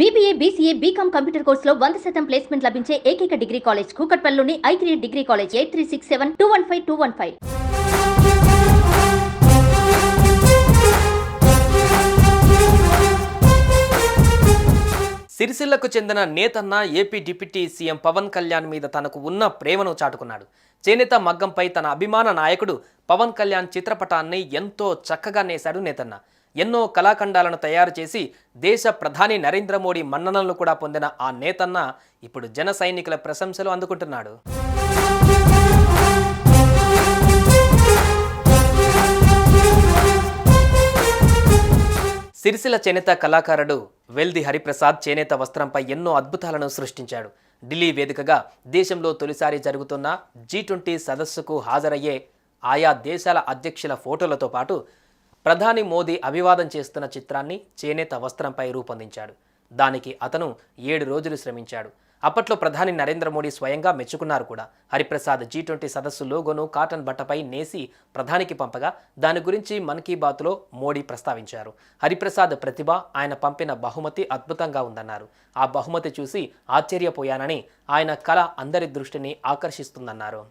BBA BCA BCom computer కోర్సులో వంద శాతం ప్లేస్మెంట్ లభించే ఏకైక degree college కూకట్పల్లిలోని I degree college eight three six seven two one five two one five. సిరిసిల్లకు చెందిన నేతన్న AP deputy CM Pawan Kalyan మీద తనకు ఉన్న ప్రేమను చాటుకున్నాడు. చేనేత మగ్గంపై తన అభిమాన నాయకుడు పవన్ కళ్యాణ్ చిత్రపటాన్ని ఎంతో చక్కగా నేశాడు నేతన్న. ఎన్నో కళాఖండాలను తయారు చేసి దేశ ప్రధాని నరేంద్ర మోడీ మన్ననలను కూడా పొందిన ఆ నేతన్న ఇప్పుడు జన సైనికుల ప్రశంసలు అందుకుంటున్నాడు. సిరిసిల చేనేత కళాకారుడు వెల్ది హరిప్రసాద్ చేనేత వస్త్రంపై ఎన్నో అద్భుతాలను సృష్టించాడు. ఢిల్లీ వేదికగా దేశంలో తొలిసారి జరుగుతున్న జీ ట్వంటీ సదస్సుకు హాజరయ్యే ఆయా దేశాల అధ్యక్షుల ఫోటోలతో పాటు ప్రధాని మోదీ అభివాదం చేస్తున్న చిత్రాన్ని చేనేత వస్త్రంపై రూపొందించాడు. దానికి అతను ఏడు రోజులు శ్రమించాడు. అప్పట్లో ప్రధాని నరేంద్ర మోడీ స్వయంగా మెచ్చుకున్నారు కూడా. హరిప్రసాద్ జీ ట్వంటీ సదస్సు లోగోను కాటన్ బట్టపై నేసి ప్రధానికి పంపగా దాని గురించి మన్ కీ బాత్లో మోడీ ప్రస్తావించారు. హరిప్రసాద్ ప్రతిభ ఆయన పంపిన బహుమతి అద్భుతంగా ఉందన్నారు. ఆ బహుమతి చూసి ఆశ్చర్యపోయానని ఆయన కళ అందరి దృష్టిని ఆకర్షిస్తుందన్నారు.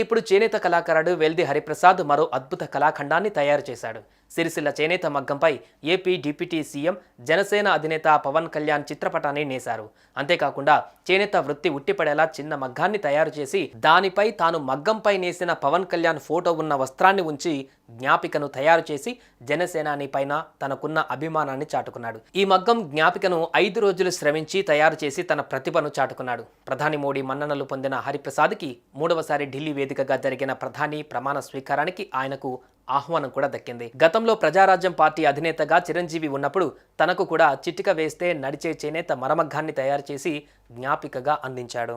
ఇప్పుడు చేనేత కళాకారుడు వెల్ది హరిప్రసాద్ మరో అద్భుత కళాఖండాన్ని తయారు చేశాడు. సిరిసిల్ల చేనేత మగ్గంపై ఏపీ డిప్యూటీ సీఎం జనసేన అధినేత పవన్ కళ్యాణ్ చిత్రపటాన్ని నేశారు. అంతేకాకుండా చేనేత వృత్తి ఉట్టిపడేలా చిన్న మగ్గాన్ని తయారు చేసి దానిపై తాను మగ్గంపై నేసిన పవన్ కళ్యాణ్ ఫోటో ఉన్న వస్త్రాన్ని ఉంచి జ్ఞాపికను తయారు చేసి జనసేనాని పైన తనకున్న అభిమానాన్ని చాటుకున్నాడు. ఈ మగ్గం జ్ఞాపికను ఐదు రోజులు శ్రమించి తయారు చేసి తన ప్రతిభను చాటుకున్నాడు. ప్రధాని మోడీ మన్ననలు పొందిన హరిప్రసాద్కి మూడవసారి ఢిల్లీ వేదికగా జరిగిన ప్రధాని ప్రమాణ స్వీకారానికి ఆయనకు ఆహ్వానం కూడా దక్కింది. గతంలో ప్రజారాజ్యం పార్టీ అధినేతగా చిరంజీవి ఉన్నప్పుడు తనకు కూడా చిటిక వేస్తే నడిచే చేనేత మరమగ్గాన్ని తయారు చేసి జ్ఞాపికగా అందించాడు.